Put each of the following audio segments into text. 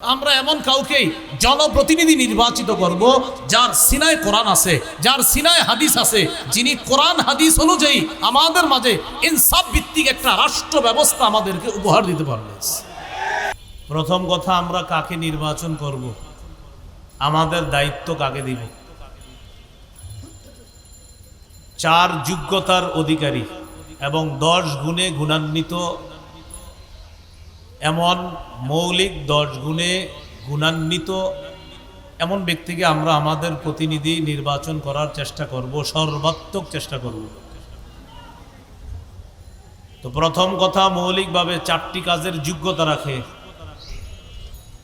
আমরা এমন কাউকেই জনপ্রতিনিধি নির্বাচিত করব যার সিনায় কোরআন আছে, যার সিনায় হাদিস আছে, যিনি কোরআন হাদিস অনুযায়ী আমাদের মাঝে ইনসাফ ভিত্তিক একটা রাষ্ট্র ব্যবস্থা আমাদেরকে উপহার দিতে পারবে। প্রথম কথা আমরা কাকে নির্বাচন করব? আমাদের দায়িত্ব কাকে দিব? চার যোগ্যতার অধিকারী এবং দশ গুণে গুণান্বিত এমন মৌলিক দশ গুণে গুণান্বিত এমন ব্যক্তিকে আমরা আমাদের প্রতিনিধি নির্বাচন করার চেষ্টা করব, সর্বাত্মক চেষ্টা করব। তো প্রথম কথা, মৌলিকভাবে চারটি কাজের যোগ্যতা রাখে।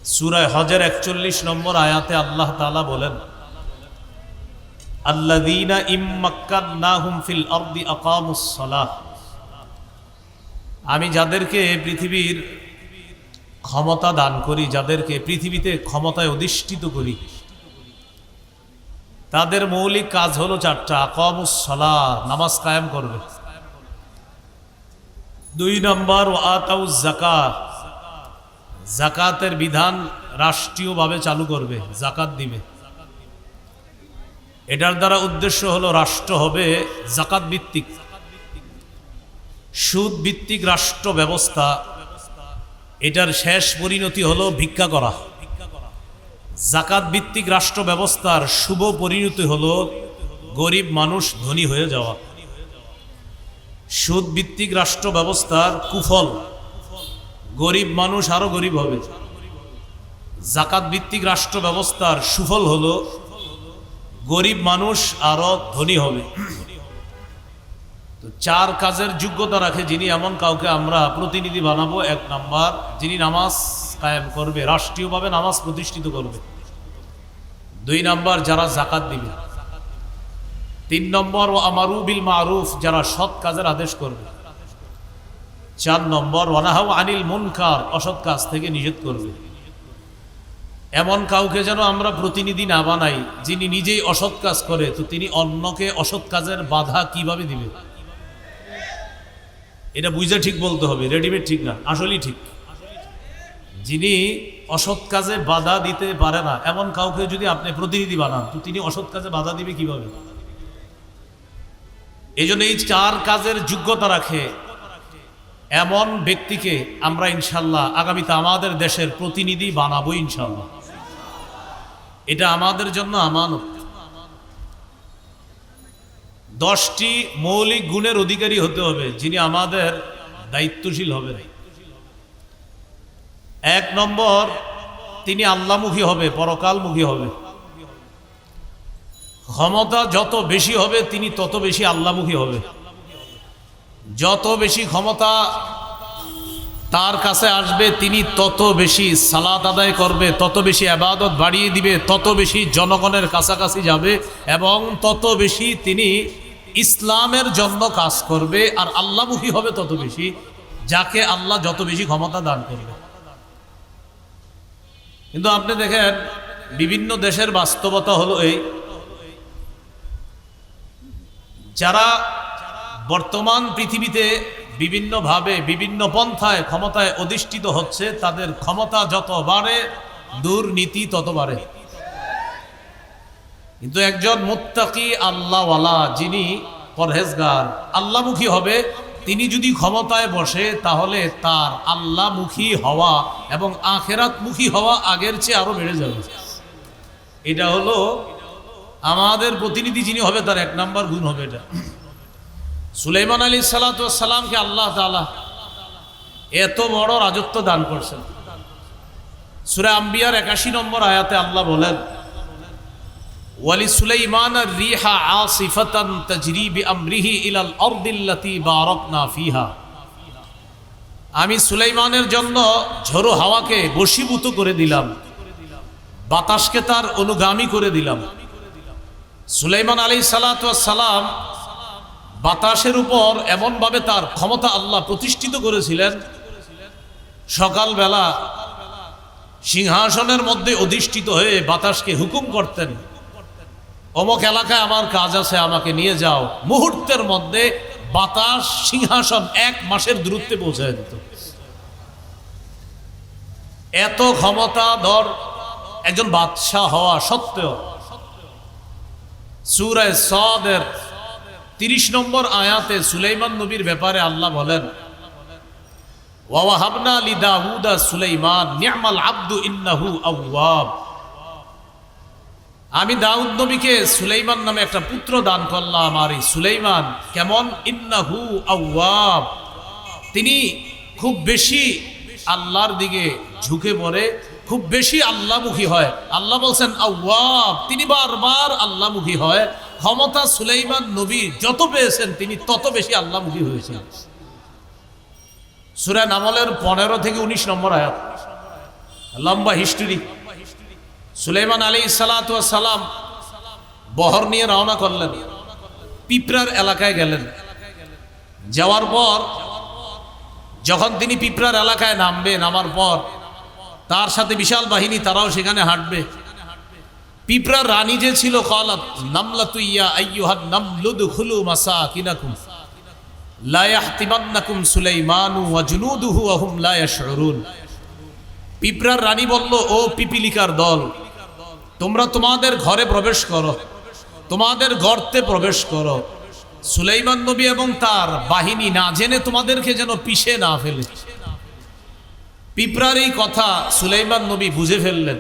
সুরায় হজের একচল্লিশ নম্বর আয়াতে আল্লাহ তালা বলেন আল্লাদিনা ইম্মাক্কান্নাহুম ফিল আরদি আকামুস সালাহ। আমি যাদেরকে পৃথিবীর ক্ষমতা দান করি, যাদেরকে পৃথিবীতে ক্ষমতায় অধিষ্ঠিত করি। তাদের মৌলিক কাজ হলো চারটা আকামুসলা নামাজ কায়েম করবে। দুই নম্বর ও আতাউ জাকাত জাকাতের বিধান রাষ্ট্রীয়ভাবে চালু করবে জাকাত দিবে। এটার দ্বারা উদ্দেশ্য হলো রাষ্ট্র হবে জাকাত ভিত্তিক। সুদ ভিত্তিক রাষ্ট্র ব্যবস্থা এটার শেষ পরিণতি হলো ভিক্ষা করা। জাকাত ভিত্তিক রাষ্ট্র ব্যবস্থার শুভ পরিণতি হলো গরিব মানুষ ধনী হয়ে যাওয়া। সুদ ভিত্তিক রাষ্ট্র ব্যবস্থার কুফল, গরিব মানুষ আরও গরিব হবে। জাকাত ভিত্তিক রাষ্ট্র ব্যবস্থার সুফল হলো গরিব মানুষ আরও ধনী হবে। চার কাজের যোগ্যতা রাখে যিনি, এমন কাউকে আমরা প্রতিনিধি বানাবো, এক নাম্বার, যিনি নামাজ কায়েম করবে, রাষ্ট্রীয়ভাবে নামাজ প্রতিষ্ঠিত করবে। দুই নাম্বার, যারা জাকাত দিবে। তিন নম্বর ও আমারু বিল মারুফ, যারা সৎ কাজের আদেশ করবে। চার নম্বর ওয়ানাহাও আনিল মুনকার, অসৎ কাজ থেকে নিষেধ করবে। এমন কাউকে যেন আমরা প্রতিনিধি না বানাই, যিনি নিজেই অসৎ কাজ করে, তো তিনি অন্যকে অসৎ কাজের বাধা কীভাবে দিবে? এটা বুঝে ঠিক বলতে হবে রেডিমেড ঠিক না, আসলেই ঠিক। যিনি অসৎ কাজে বাধা দিতে পারে না, এমন কাউকে যদি আপনি প্রতিনিধি বানান, তো তিনি অসৎ কাজে বাধা দিবে কীভাবে? এই জন্য এই চার কাজের যোগ্যতা রাখে। এমন ব্যক্তিকে আমরা ইনশাল্লাহ আগামীতে আমাদের দেশের প্রতিনিধি বানাবো ইনশাল্লাহ এটা আমাদের জন্য আমানত। দশটি মৌলিক গুণের অধিকারী হতে হবে, যিনি আমাদের দায়িত্বশীল হবে হবেন। এক নম্বর, তিনি আল্লামুখী হবে, পরকালমুখী হবে। ক্ষমতা যত বেশি হবে, তিনি তত বেশি আল্লামুখী হবে। যত বেশি ক্ষমতা তার কাছে আসবে, তিনি তত বেশি সালাত আদায় করবে, তত বেশি আবাদত বাড়িয়ে দিবে, তত বেশি জনগণের কাছাকাছি যাবে এবং তত বেশি তিনি ইসলামের জন্য কাজ করবে আর আল্লাহমুখী হবে তত বেশি, যাকে আল্লাহ যত বেশি ক্ষমতা দান করবে। কিন্তু আপনি দেখেন, বিভিন্ন দেশের বাস্তবতা হলো এই। যারা বর্তমান পৃথিবীতে বিভিন্নভাবে, বিভিন্ন পন্থায়, ক্ষমতায় অধিষ্ঠিত হচ্ছে, তাদের ক্ষমতা যত বাড়ে, দুর্নীতি তত বাড়ে। কিন্তু একজন মোত্তাকি আল্লাহওয়ালা যিনি পরহেজগার, আল্লাহমুখী হবে, তিনি যদি ক্ষমতায় বসে, তাহলে তার আল্লাহমুখী হওয়া এবং আখেরাতমুখী হওয়া আগের চেয়ে আরও বেড়ে যাবে। এটা হলো আমাদের প্রতিনিধি যিনি হবে, তার এক নাম্বার গুণ হবে এটা। সুলাইমান আলী সালাতামকে আল্লাহ তালা এত বড় রাজত্ব দান করছেন। সুরে আম্বিয়ার একাশি নম্বর আয়াতে আল্লাহ বলেন ওয়ালি সুলাইমান রিহা আসিফাতান তাজরিবি আমরিহি ইলাল আরদিল্লাতি বারাকনা ফিহা আমি সুলাইমানের জন্য ঝোড়ো হাওয়াকে বশীভূত করে দিলাম। বাতাসকে তার অনুগামী করে দিলাম। সুলাইমান আলী সালাম বাতাসের উপর এমনভাবে তার ক্ষমতা আল্লাহ প্রতিষ্ঠিত করেছিলেন, সকালবেলা সিংহাসনের মধ্যে অধিষ্ঠিত হয়ে বাতাসকে হুকুম করতেন। অমক এলাকায় আমার কাজ আছে, আমাকে নিয়ে যাও। মুহূর্তের মধ্যে বাতাস, সিংহাসন এক মাসের দূরত্বে পৌঁছায় দিত। এত ক্ষমতা ধর, একজন বাদশাহ হওয়া সত্ত্বেও সুরায় সদের তিরিশ নম্বর আয়াতে সুলাইমান নবীর ব্যাপারে আল্লাহ বলেন ওয়াহাবনা আলী দাউদা সুলাইমান, নিয়ামাল আব্দু ইন্নাহু আউয়াব আমি দাউদ নবীকে সুলাইমান নামে একটা পুত্র দান করলাম, আর এই সুলাইমান কেমন? ইন্নাহু আউয়াব তিনি খুব বেশি আল্লাহর দিকে ঝুঁকে পড়ে, খুব বেশি আল্লাহমুখী হয়। আল্লাহ বলছেন আউয়াব তিনি বারবার আল্লাহমুখী হয়। ক্ষমতা সুলেইমান নবী যত পেয়েছেন, তিনি তত বেশি আল্লাহমুখী হয়েছেন। সুরা নামলের পনেরো থেকে উনিশ নম্বর আয়াত। লম্বা হিস্ট্রি সুলাইমান আলী সালাম বহর নিয়ে রওনা করলেন। পিঁপড়ার এলাকায় গেলেন। যাওয়ার পর যখন তিনি পিঁপড়ার এলাকায় নামবে নামার পর তার সাথে বিশাল বাহিনী, তারাও সেখানে হাঁটবে। পিঁপড়ার রানী যে ছিল, কলাত নামলা তুইয়া খুলু মাসা কিনাকুম লা ইয়াহতিমান্নাকুম সুলাইমানু ওয়া জুনুদুহু ওয়া হুম লা ইয়াশউরুন। পিঁপড়ার রানী বলল, ও পিপিলিকার দল তোমরা তোমাদের ঘরে প্রবেশ করো। তোমাদের গর্তে প্রবেশ করো। সুলাইমান নবী এবং তার বাহিনী না জেনে তোমাদেরকে যেন পিষে না ফেলে। পিঁপড়ার এই কথা সুলাইমান নবী বুঝে ফেললেন।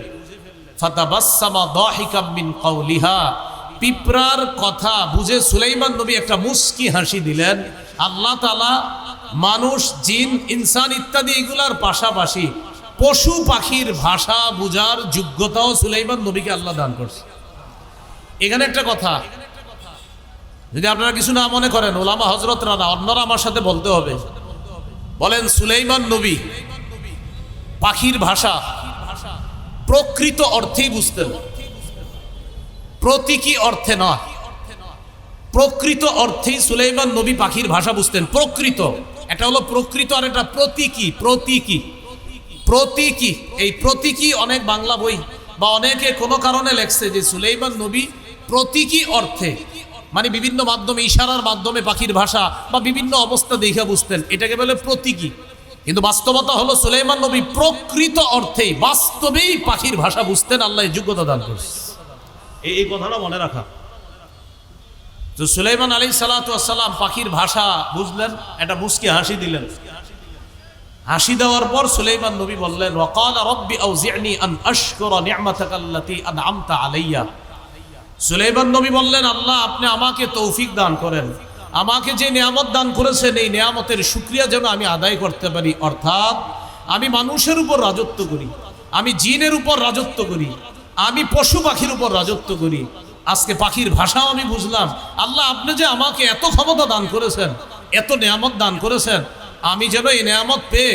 পিঁপড়ার কথা বুঝে সুলাইমান নবী একটা মুস্কি হাসি দিলেন। আল্লাহ তালা মানুষ, জিন, ইনসান ইত্যাদি এগুলার পাশাপাশি পশু পাখির ভাষা বুঝার যোগ্যতাও সুলাইমান নবীকে আল্লাহ দান করছে। এখানে একটা কথা। যদি আপনারা কিছু না মনে করেন, ওলামা হজরত রানা, অন্যরা আমার সাথে বলতে হবে। বলেন, সুলাইমান নবী পাখির ভাষা প্রকৃত অর্থেই বুঝতেন প্রতীকী অর্থে নয়। প্রকৃত অর্থেই সুলাইমান নবী পাখির ভাষা বুঝতেন। প্রকৃত। এটা হলো প্রকৃত আর এটা প্রতীকী প্রতীকী। প্রতীকী এই প্রতীকী অনেক বাংলা বই বা অনেকে কোনো কারণে লেখছে যে সুলাইমান নবী প্রতীকী অর্থে মানে বিভিন্ন মাধ্যমে ইশারার মাধ্যমে পাখির ভাষা বা বিভিন্ন অবস্থা দেখে বুঝতেন এটাকে বলে প্রতীকী। কিন্তু বাস্তবতা হলো সুলাইমান নবী প্রকৃত অর্থেই বাস্তবেই পাখির ভাষা বুঝতেন আল্লাহ যোগ্যতা দান করছে। এই এই কথাটা মনে রাখা। তো সুলাইমান আলী সালাতাম পাখির ভাষা বুঝলেন একটা মুসকি হাসি দিলেন। হাসি দেওয়ার পর সুলাইমান নবী বললেন, ওয়াকাল রব্বি আউজিআনি আন আশকুরা নি'মাতাকাল্লাতী আনআমতা আলাইয়া। সুলাইমান নবী বললেন, আল্লাহ, আপনি আমাকে তৌফিক দান করেন। আমাকে যে নিয়ামত দান করেছেন, এই নিয়ামতের শুক্রিয়া যেন আমি আদায় করতে পারি। অর্থাৎ, আমি মানুষের উপর রাজত্ব করি, আমি জিনের উপর রাজত্ব করি, আমি পশু পাখির উপর রাজত্ব করি। আজকে পাখির ভাষাও আমি বুঝলাম। আল্লাহ, আপনি যে আমাকে এত ক্ষমতা দান করেছেন, এত নিয়ামত দান করেছেন আমি যেন এই নিয়ামত পেয়ে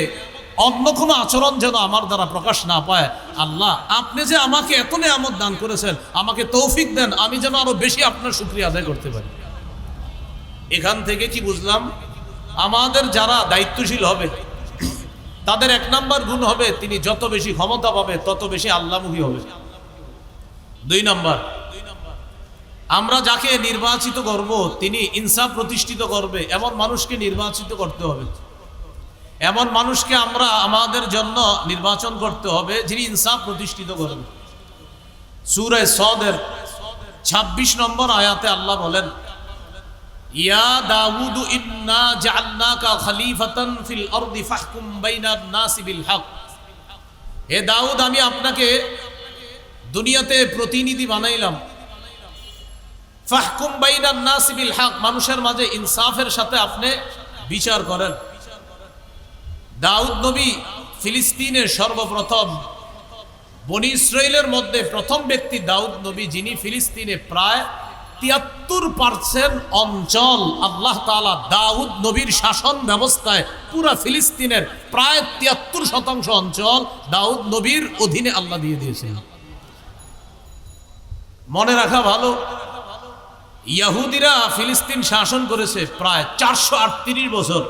অন্য কোনো আচরণ যেন আমার দ্বারা প্রকাশ না পায়। আল্লাহ, আপনি যে আমাকে এত নিয়ামত দান করেছেন, আমাকে তৌফিক দেন, আমি যেন আরও বেশি আপনার শুক্রিয়া আদায় করতে পারি। এখান থেকে কি বুঝলাম? আমাদের যারা দায়িত্বশীল হবে, তাদের এক নাম্বার গুণ হবে, তিনি যত বেশি ক্ষমতা পাবে, তত বেশি আল্লাহমুখী হবে। দুই নাম্বার, আমরা যাকে নির্বাচিত করব, তিনি ইনসাফ প্রতিষ্ঠিত করবে, এমন মানুষকে নির্বাচিত করতে হবে। এমন মানুষকে আমরা আমাদের জন্য নির্বাচন করতে হবে যিনি ইনসাফ প্রতিষ্ঠিত করবে সুরে সদের ২৬ নম্বর আয়াতে আল্লাহ বলেন, ইয়া দাউদ, ইন্না ফাহকুম দাউদ, আমি আপনাকে দুনিয়াতে প্রতিনিধি বানাইলাম। ফাহকুম মানুষের মাঝে ইনসাফের সাথে আপনি বিচার করেন। দাউদ নবী ফিলিস্তিনের সর্বপ্রথম বনি ইসরায়েলের মধ্যে প্রথম ব্যক্তি দাউদ নবী, যিনি ফিলিস্তিনে প্রায় তিয়াত্তর পার্সেন্ট অঞ্চল আল্লাহ তালা দাউদ নবীর শাসন ব্যবস্থায় পুরা ফিলিস্তিনের প্রায় তিয়াত্তর শতাংশ অঞ্চল দাউদ নবীর অধীনে আল্লাহ দিয়ে দিয়েছেন। মনে রাখা ভালো, ইয়াহুদিরা ফিলিস্তিন শাসন করেছে প্রায় চারশো আটত্রিশ বছর।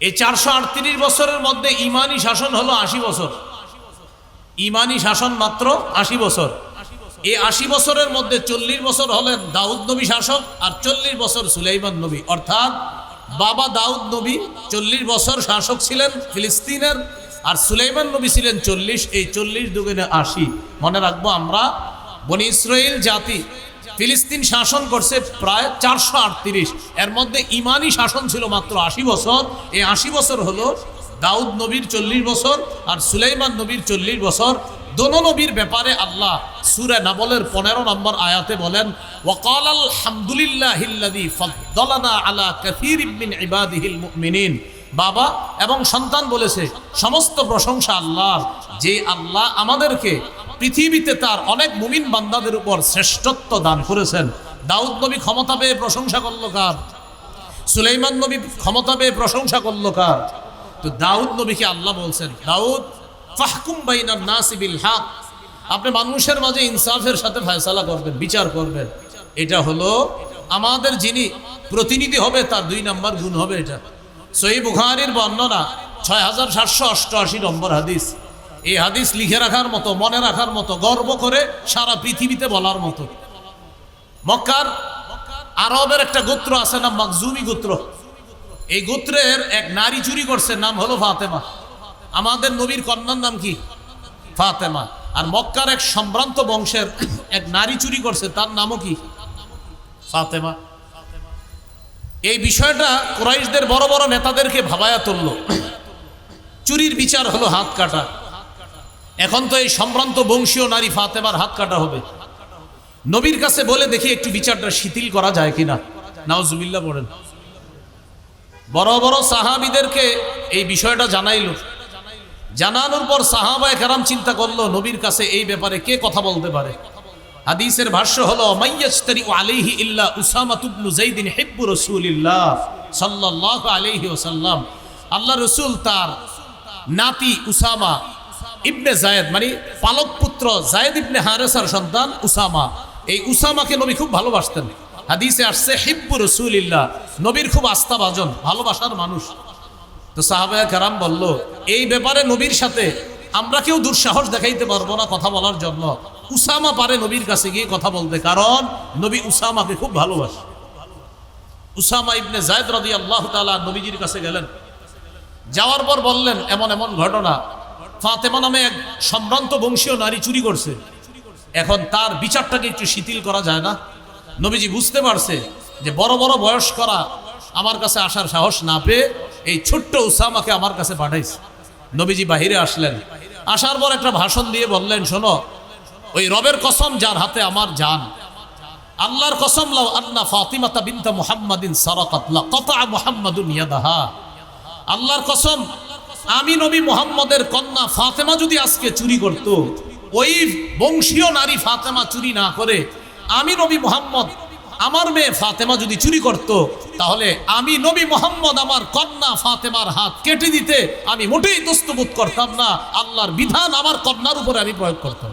এই চারশো আটত্রিশ বছরের মধ্যে ইমানি শাসন হলো আশি বছর। ইমানি শাসন মাত্র আশি বছর। এই আশি বছরের মধ্যে চল্লিশ বছর হলেন দাউদ নবী শাসক আর চল্লিশ বছর সুলাইমান নবী। অর্থাৎ বাবা দাউদ নবী চল্লিশ বছর শাসক ছিলেন ফিলিস্তিনের আর সুলাইমান নবী ছিলেন চল্লিশ। এই চল্লিশ দুগুণে আশি। মনে রাখব আমরা, বনি ইসরায়েল জাতি ফিলিস্তিন শাসন করছে প্রায় চারশো আটত্রিশ। এর মধ্যে ইমানি শাসন ছিল মাত্র আশি বছর। এই আশি বছর হলো দাউদ নবীর চল্লিশ বছর আর সুলাইমান নবীর চল্লিশ বছর। দোনো নবীর ব্যাপারে আল্লাহ সুরে নাবলের পনেরো নম্বর আয়াতে বলেন ওয়াকাল আলহামদুলিল্লাহিল্লাযী ফাদ্দালানা আলা কাসীরিম মিন ইবাদিহিল মুমিনিন। বাবা এবং সন্তান বলেছে, সমস্ত প্রশংসা আল্লাহর, যে আল্লাহ আমাদেরকে পৃথিবীতে তার অনেক মুমিন বান্দাদের উপর শ্রেষ্ঠত্ব দান করেছেন। দাউদ নবী ক্ষমতা পেয়ে প্রশংসা করল কার? সুলাইমান নবী ক্ষমতা পেয়ে প্রশংসা করল কার? তো দাউদ নবীকে আল্লাহ বলছেন, দাউদ, ফাহকুম বাইনান নাসি বিল হক। আপনি মানুষের মাঝে ইনসাফের সাথে ফয়সালা করবেন, বিচার করবেন। এটা হলো আমাদের যিনি প্রতিনিধি হবে, তার দুই নম্বর গুণ হবে এটা। সই বুখারির বর্ণনা ছয় হাজার সাতশো অষ্টআশি নম্বর হাদিস। এই হাদিস লিখে রাখার মতো, মনে রাখার মতো, গর্ব করে সারা পৃথিবীতে বলার মতো। মক্কার আরবের একটা গোত্র আছে, নাম মকজুমি গোত্র। এই গোত্রের এক নারী চুরি করছে, নাম হলো ফাতেমা। আমাদের নবীর কন্যার নাম কি? ফাতেমা। আর মক্কার এক সম্ভ্রান্ত বংশের এক নারী চুরি করছে, তার নামও কি? ফাতেমা। এই বিষয়টা কোরাইশদের বড় বড় নেতাদেরকে ভাবায়া তুলল। চুরির বিচার হলো হাত কাটা। এখন তো এই সম্ভ্রান্ত বংশীয় নারী ফাতেমার হাত কাটা হবে। নবীর কাছে বলে দেখি একটু বিচারটা শিথিল করা যায় কিনা। নাওজুবিল্লা বলেন বড় বড় সাহাবিদেরকে এই বিষয়টা জানাইল। জানানোর পর সাহাবায় কেরাম চিন্তা করল, নবীর কাছে এই ব্যাপারে কে কথা বলতে পারে? হাদিসের ভাষ্য হলো মাইয়াস্তারি আলাইহি ইল্লা উসামা তুবনু জাইদিন হিব্বু রাসূলিল্লাহ সাল্লাল্লাহু আলাইহি ওয়াসাল্লাম। আল্লাহ রসুল তার নাতি উসামা ইবনে জায়েদ মানে পালক পুত্র জায়েদ ইবনে হারেসার সন্তান উসামা। এই উসামাকে নবী খুব ভালোবাসতেন। হাদিসে আসছে, হিব্বু রসুলিল্লাহ নবীর খুব আস্থাভাজন, ভালোবাসার মানুষ। তো সাহাবায়া কারাম বলল, এই ব্যাপারে নবীর সাথে আমরা কেউ দুঃসাহস দেখাইতে পারব না কথা বলার জন্য। উসামা পারে নবীর কাছে গিয়ে কথা বলতে, কারণ নবী উসামাকে খুব ভালোবাসে। উসামা ইবনে জায়দ রাদি আল্লাহ তালা নবীজির কাছে গেলেন। যাওয়ার পর বললেন, এমন এমন ঘটনা। ফাতেমা নামে এক সম্ভ্রান্ত বংশীয় নারী চুরি করছে। এখন তার বিচারটাকে একটু শিথিল করা যায় না? নবীজি বুঝতে পারছে যে বড় বড় বয়স করা আমার কাছে আসার সাহস না পেয়ে এই ছোট্ট উসামাকে আমার কাছে পাঠাইছে। নবীজি বাহিরে আসলেন। আসার পর একটা ভাষণ দিয়ে বললেন, শোনো ওই রবের কসম যার হাতে আমার জান। আল্লাহর কসম লাও আন্না ফাতিমাতা বিনতা মুহাম্মাদিন সারাকাত লা কাতা মুহাম্মাদুন ইয়াদাহা। আল্লাহর কসম, আমি নবী মুহাম্মদের কন্যা ফাতেমা যদি আজকে চুরি করত, ওই বংশীয় নারী ফাতেমা চুরি না করে আমি নবী মুহাম্মদ, আমার মেয়ে ফাতেমা যদি চুরি করত, তাহলে আমি নবী মোহাম্মদ, আমার কন্যা ফাতেমার হাত কেটে দিতে আমি মোটেই দস্তবোধ করতাম না। আল্লাহর বিধান আমার কন্যার উপরে আমি প্রয়োগ করতাম।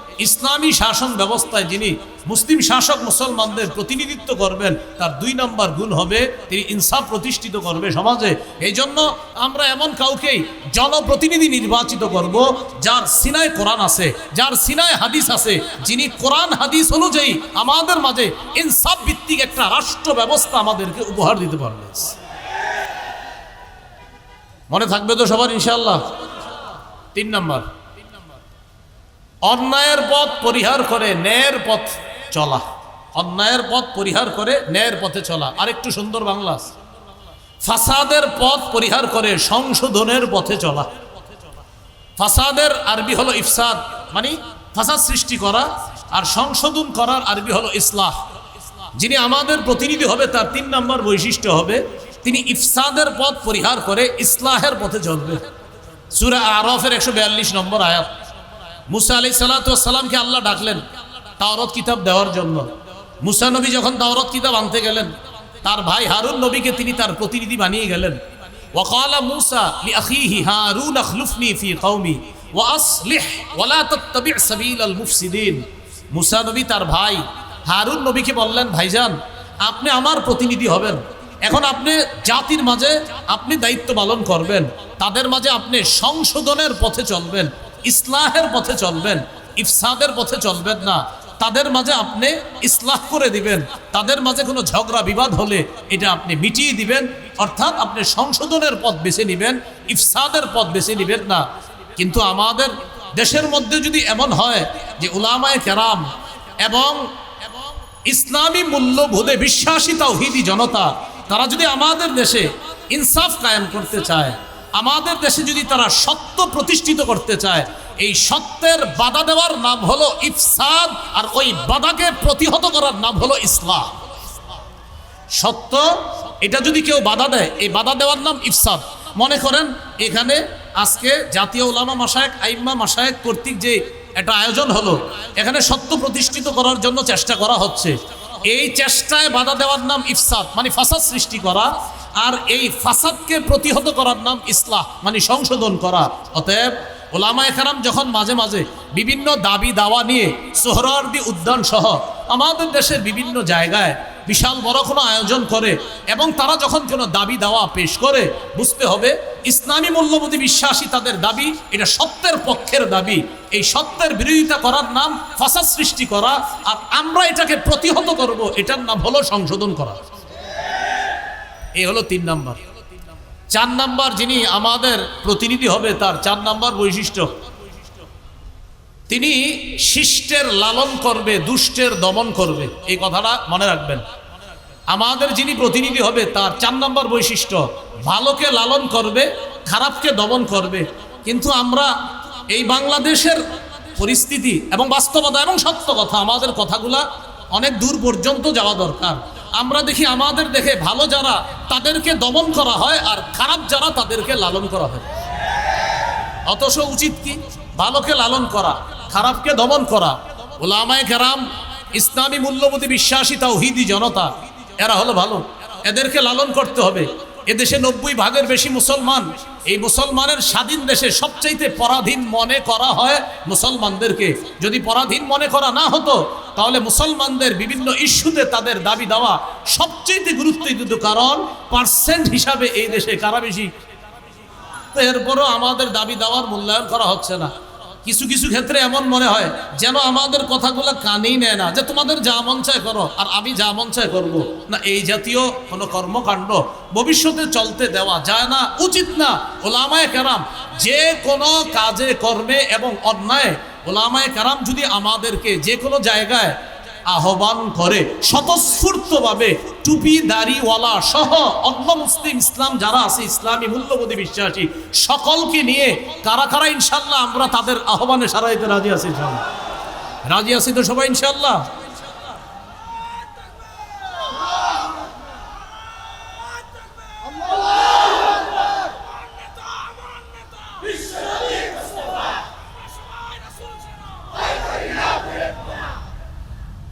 ইসলামী শাসন ব্যবস্থায় যিনি মুসলিম শাসক মুসলমানদের প্রতিনিধিত্ব করবেন, তার দুই নম্বর গুণ হবে তিনি ইনসাফ প্রতিষ্ঠিত করবে সমাজে। এই জন্য আমরা এমন কাউকেই জনপ্রতিনিধি নির্বাচিত করব যার সিনায় কোরআন আছে, যার সিনায় হাদিস আছে, যিনি কোরআন হাদিস অনুযায়ী আমাদের মাঝে ইনসাফ ভিত্তিক একটা রাষ্ট্র ব্যবস্থা আমাদেরকে উপহার দিতে পারবে। মনে থাকবে তো সবার ইনশাল্লাহ তিন নম্বর। অন্যায়ের পথ পরিহার করে ন্যায়ের পথ চলা। অন্যায়ের পথ পরিহার করে ন্যায়ের পথে চলা। আরেকটু সুন্দর বাংলা ফাসাদের পথ পরিহার করে সংশোধনের পথে চলা। ফাসাদের আরবি হলো ইফসাদ মানে ফাসাদ সৃষ্টি করা আর সংশোধন করার আরবি হলো ইসলাহ। যিনি আমাদের প্রতিনিধি হবে, তার তিন নম্বর বৈশিষ্ট্য হবে, তিনি ইফসাদের পথ পরিহার করে ইসলাহের পথে চলবে। সুরা আরফের একশো বিয়াল্লিশ নম্বর আয়াত। মুসা আলি সাল্লাতামকে আল্লাহ ডাকলেন তাওরত কিতাব দেওয়ার জন্য। মুসা নবী যখন তাওরত কিতাব আনতে গেলেন, তার ভাই হারুন নবীকে তিনি তার প্রতিনিধি বানিয়ে গেলেন। মুসা নবী তার ভাই হারুন নবীকে বললেন, ভাইজান, আপনি আমার প্রতিনিধি হবেন। এখন আপনি জাতির মাঝে আপনি দায়িত্ব পালন করবেন। তাদের মাঝে আপনি সংশোধনের পথে চলবেন। ইসলাহের পথে চলবেন, ইফসাদের পথে চলবেন না। তাদের মাঝে আপনি ইসলাহ করে দিবেন, তাদের মাঝে কোনো ঝগড়া বিবাদ হলে এটা আপনি মিটিয়ে দিবেন, অর্থাৎ আপনি সংশোধনের পথ বেছে নেবেন, ইফসাদের পথ বেছে নেবেন না। কিন্তু আমাদের দেশের মধ্যে যদি এমন হয় যে উলামায়ে কেরাম এবং ইসলামী মূল্যবোধে বিশ্বাসী তাওহিদি জনতা, তারা যদি আমাদের দেশে ইনসাফ কায়েম করতে চায় আমাদের দেশে যদি তারা সত্য প্রতিষ্ঠিত করতে চায়, এই সত্যের বাধা দেওয়ার নাম হলো ইফসাদ, আর ওই বাধাকে প্রতিহত করার নাম হলো ইসলাম। সত্য, এটা যদি কেউ বাধা দেয়, এই বাধা দেওয়ার নাম ইফসাদ। মনে করেন, এখানে আজকে জাতীয় ওলামা মাসায়েক আইম্মা মাসায়েক কর্তৃক যে একটা আয়োজন হলো, এখানে সত্য প্রতিষ্ঠিত করার জন্য চেষ্টা করা হচ্ছে। এই চেষ্টায় বাধা দেওয়ার নাম ইফসাদ মানে ফাসাদ সৃষ্টি করা, আর এই ফাসাদকে প্রতিহত করার নাম ইসলাহ মানে সংশোধন করা। অতএব ওলামা এখানাম যখন মাঝে মাঝে বিভিন্ন দাবি দাওয়া নিয়ে সোহরার্দি উদ্যান সহ আমাদের দেশের বিভিন্ন জায়গায় বিশাল বড় কোনো আয়োজন করে এবং তারা যখন কোনো দাবি দাওয়া পেশ করে, বুঝতে হবে ইসলামী মূল্যবোধী বিশ্বাসী তাদের দাবি, এটা সত্যের পক্ষের দাবি। এই সত্যের বিরোধিতা করার নাম ফাসাদ সৃষ্টি করা, আর আমরা এটাকে প্রতিহত করব, এটার নাম হলো সংশোধন করা। এই হলো তিন নাম্বার। চার নাম্বার যিনি আমাদের প্রতিনিধি হবে, তার চার নাম্বার বৈশিষ্ট্য। তিনি শিষ্টের লালন করবে, দুষ্টের দমন করবে। এই কথাটা মনে রাখবেন। আমাদের যিনি প্রতিনিধি হবে, তার চার নম্বর বৈশিষ্ট্য, ভালোকে লালন করবে, খারাপকে দমন করবে। কিন্তু আমরা এই বাংলাদেশের পরিস্থিতি এবং বাস্তবতা এবং সত্য কথা, আমাদের কথাগুলা অনেক দূর পর্যন্ত যাওয়া দরকার। আমরা দেখি আমাদের দেখে ভালো যারা, তাদেরকে দমন করা হয় আর খারাপ যারা, তাদেরকে লালন করা হয়। অথচ উচিত কি? ভালোকে লালন করা। খারাপকে দমন করা। ওলামায় কেরাম, ইসলামী মূল্যবোধী বিশ্বাসী তাওহিদি জনতা, এরা হলো ভালো। এদেরকে লালন করতে হবে। এদেশে নব্বই ভাগের বেশি মুসলমান, এই মুসলমানের স্বাধীন দেশে সবচাইতে পরাধীন মনে করা হয় মুসলমানদেরকে। যদি পরাধীন মনে করা না হতো, তাহলে মুসলমানদের বিভিন্ন ইস্যুতে তাদের দাবি দেওয়া সবচেয়ে গুরুত্ব দিত কারণ, পার্সেন্ট হিসাবে এই দেশে কারা বেশি এরপরও আমাদের দাবি দাওয়ার মূল্যায়ন করা হচ্ছে না। কিছু কিছু ক্ষেত্রে এমন মনে হয় যেন আমাদের কথাগুলো কানেই নেয় না, যে তোমাদের যা মন চায় করো, আর আমি যা মন চায় করব। না, এই জাতীয় কোনো কর্মকাণ্ড ভবিষ্যতে চলতে দেওয়া যায় না, উচিত না। ওলামায় কেরাম যে কোনো কাজে, কর্মে এবং অন্যায়, ওলামায় কেরাম যদি আমাদেরকে যে কোনো জায়গায় আহ্বান করে স্বতঃস্ফূর্তভাবে টুপি দাড়িওয়ালা সহ অন্য মুসলিম ইসলাম যারা আছে, ইসলামী মূল্যবোধী বিশ্বাসী, সকলকে নিয়ে কারা কারা ইনশাল্লাহ আমরা তাদের আহ্বানে সারা দিতে রাজি আছি রাজি আছি তো সবাই ইনশাল্লাহ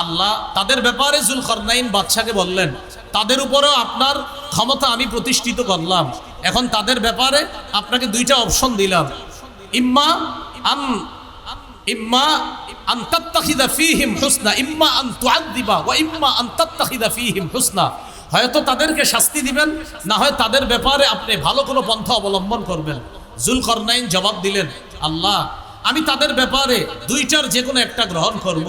আল্লাহ তাদের ব্যাপারে জুলকরনাইন বাদশাকে বললেন, তাদের উপরেও আপনার ক্ষমতা আমি প্রতিষ্ঠিত করলাম। এখন তাদের ব্যাপারে আপনাকে দুইটা অপশন দিলাম। ইম্মা আন ইম্মা আন তাত্তাখিদা ফীহিম হুসনা, ইম্মা আন তুআদ্দিবা ওয়া ইম্মা আন তাত্তাখিদা ফীহিম হুসনা। হয়তো তাদেরকে শাস্তি দিবেন, না হয় তাদের ব্যাপারে আপনি ভালো কোনো পন্থা অবলম্বন করবেন। জুলকরনাইন জবাব দিলেন, আল্লাহ, আমি তাদের ব্যাপারে দুইটার যে কোনো একটা গ্রহণ করব।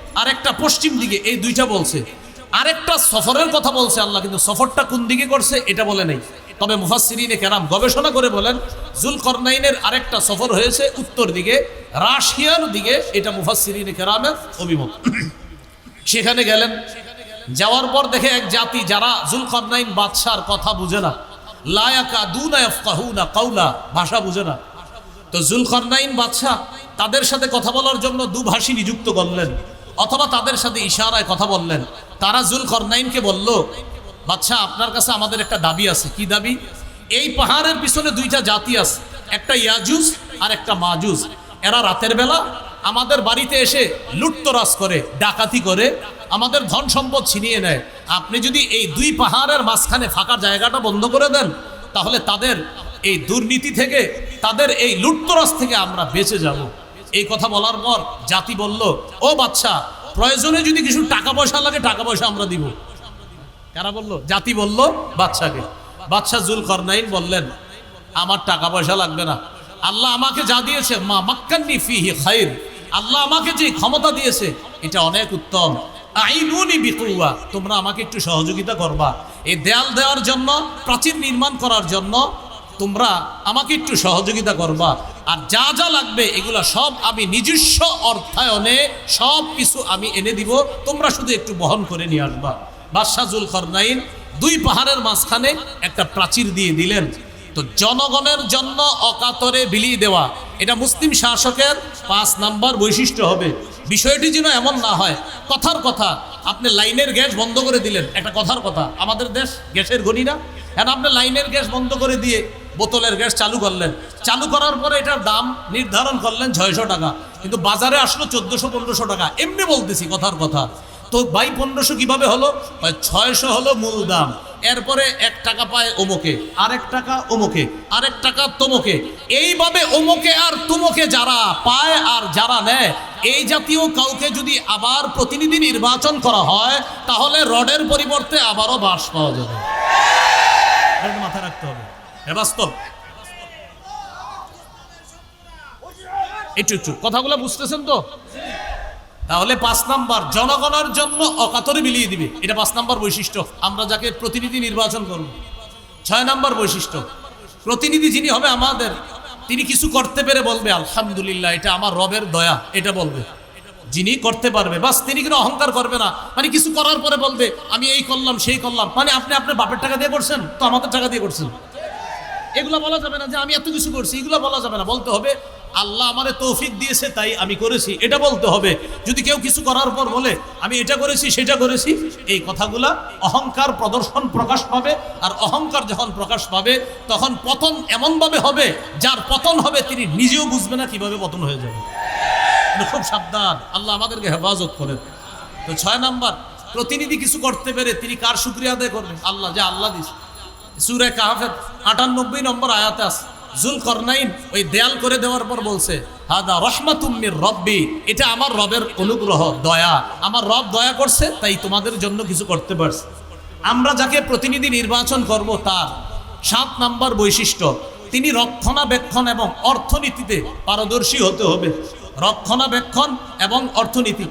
আর একটা পশ্চিম দিকে, এই দুইটা বলছে। আরেকটা সফরের কথা বলছে আল্লাহ, কিন্তু সফরটা কোন দিকে করছে এটা বলে নেই। তবে মুফাসসিরিনে কেরাম গবেষণা করে বলেন জুল জুলকরনাইনের আরেকটা সফর হয়েছে উত্তর দিকে, রাশিয়ার দিকে, এটা মুফাসসিরিনে কেরামের অভিমত। সেখানে গেলেন, যাওয়ার পর দেখে এক জাতি যারা জুলকরনাইন বাদশার কথা বুঝে না, লায়াকা দুনা ইফকাহুনা কাউলা, ভাষা বুঝে না। তো জুলকরনাইন বাদশাহ তাদের সাথে কথা বলার জন্য দুভাষী নিযুক্ত করলেন। অথবা তাদের সাথে ইশারায় কথা বললেন। তারা জুলকরনাইনকে বলল, বাদশাহ, আপনার কাছে আমাদের একটা দাবি আছে। কি দাবি? এই পাহাড়ের পিছনে দুইটা জাতি আছে, একটা ইয়াজুজ আর একটা মাজুজ। এরা রাতের বেলা আমাদের বাড়িতে এসে লুটতরাজ করে, ডাকাতি করে, আমাদের ধন সম্পদ ছিনিয়ে নেয়। আপনি যদি এই দুই পাহাড়ের মাঝখানে ফাঁকা জায়গাটা বন্ধ করে দেন, তাহলে তাদের এই দুর্নীতি থেকে, তাদের এই লুটতরাজ থেকে আমরা বেঁচে যাব। এই কথা বলার পর জাতি বলল, ও বাচ্চা, প্রয়োজনে যদি কিছু টাকা পয়সা লাগে, টাকা পয়সা আমরা দিব। কারা বলল? জাতি বলল, বাচ্চাকে। বাচ্চা জুল করনাইন বললেন, আমার টাকা পয়সা লাগবে না। আল্লাহ আমাকে যা দিয়েছে, মা মাক্কান্নি ফিহি খাইর। আল্লাহ আমাকে যে ক্ষমতা দিয়েছে, এটা অনেক উত্তম। আইনুনি বিকুয়া তোমরা আমাকে একটু সহযোগিতা করবা। এই দেয়াল দেওয়ার জন্য, প্রাচীর নির্মাণ করার জন্য তোমরা আমাকে একটু সহযোগিতা করবা। আর যা যা লাগবে, এগুলা সব আমি নিজস্ব অর্থায়নে সব কিছু আমি এনে দিব। তোমরা শুধু একটু বহন করে নিয়ে আসবা। বাদশাহুল খরনাইন দুই পাহাড়ের মাঝখানে একটা প্রাচীর দিয়ে দিলেন। তো জনগণের জন্য অকাতরে বিলিয়ে দেওয়া। এটা মুসলিম শাসকের পাঁচ নাম্বার বৈশিষ্ট্য হবে। বিষয়টি যেন এমন না হয়, কথার কথা। আপনি লাইনের গ্যাস বন্ধ করে দিলেন। একটা কথার কথা, আমাদের দেশ গ্যাসের গণি না? এখন আপনি লাইনের গ্যাস বন্ধ করে দিয়ে বোতলের গ্যাস চালু করলেন। চালু করার পরে এটার দাম নির্ধারণ করলেন ছয়শো টাকা। কিন্তু বাজারে আসলো চোদ্দোশো, পনেরোশো টাকা। এমনি বলতেছি কথার কথা। তো বাই পনেরোশো কীভাবে হলো? ছয়শো হলো মূল দাম। এরপরে এক টাকা পায় ওমোকে, আরেক টাকা ওমোকে, আরেক টাকা তোমোকে। এইভাবে ওমোকে আর তুমোকে যারা পায় আর যারা নেয়, এই জাতীয় কাউকে যদি আবার প্রতিনিধি নির্বাচন করা হয়, তাহলে রডের পরিবর্তে আবারও বাস পাওয়া যাবে। একটু একটু, কথাগুলো বুঝতেছেন তো? তাহলে পাঁচ নাম্বার, জনগণের জন্য অকাতরে দিবে। এটা পাঁচ নাম্বার বৈশিষ্ট্য। আমরা যাকে প্রতিনিধি নির্বাচন করব। ছয় নাম্বার বৈশিষ্ট্য, প্রতিনিধি যিনি হবে আমাদের, তিনি কিছু করতে পেরে বলবে, আলহামদুলিল্লাহ, এটা আমার রবের দয়া। এটা বলবে। যিনি করতে পারবে, বাস, তিনি কিন্তু অহংকার করবে না। মানে কিছু করার পরে বলবে, আমি এই করলাম, সেই করলাম। মানে আপনি আপনার বাপের টাকা দিয়ে করছেন? তো আমাদের টাকা দিয়ে করছেন। এগুলো বলা যাবে না যে আমি এত কিছু করছি, এগুলো বলা যাবে না। বলতে হবে, আল্লাহ আমারে তৌফিক দিয়েছে, তাই আমি করেছি। এটা বলতে হবে। যদি কেউ কিছু করার পর বলে, আমি এটা করেছি, সেটা করেছি, এই কথাগুলা অহংকার প্রদর্শন প্রকাশ পাবে। আর অহংকার যখন প্রকাশ পাবে, তখন পতন এমনভাবে হবে, যার পতন হবে তিনি নিজেও বুঝবে না কীভাবে পতন হয়ে যাবে। খুব সাবধান, আল্লাহ আমাদেরকে হেফাজত করেন। তো ছয় নাম্বার, প্রতিনিধি কিছু করতে পেরে তিনি কার শুক্রিয়া আদায় করবেন? আল্লাহ যে আল্লাহ দিস সুরে কাহাফের আটানব্বই নম্বর আয়াতে আছে জুল করনাইন ওই দেয়াল করে দেওয়ার পর বলছে, হাদা রহমাতুম্মির রব্বি এটা আমার রবের অনুগ্রহ, দয়া। আমার রব দয়া করছে, তাই তোমাদের জন্য কিছু করতে পারছে। আমরা যাকে প্রতিনিধি নির্বাচন করব, তার সাত নাম্বার বৈশিষ্ট্য, তিনি রক্ষণাবেক্ষণ এবং অর্থনীতিতে পারদর্শী হতে হবে। রক্ষণাবেক্ষণ এবং অর্থনীতি।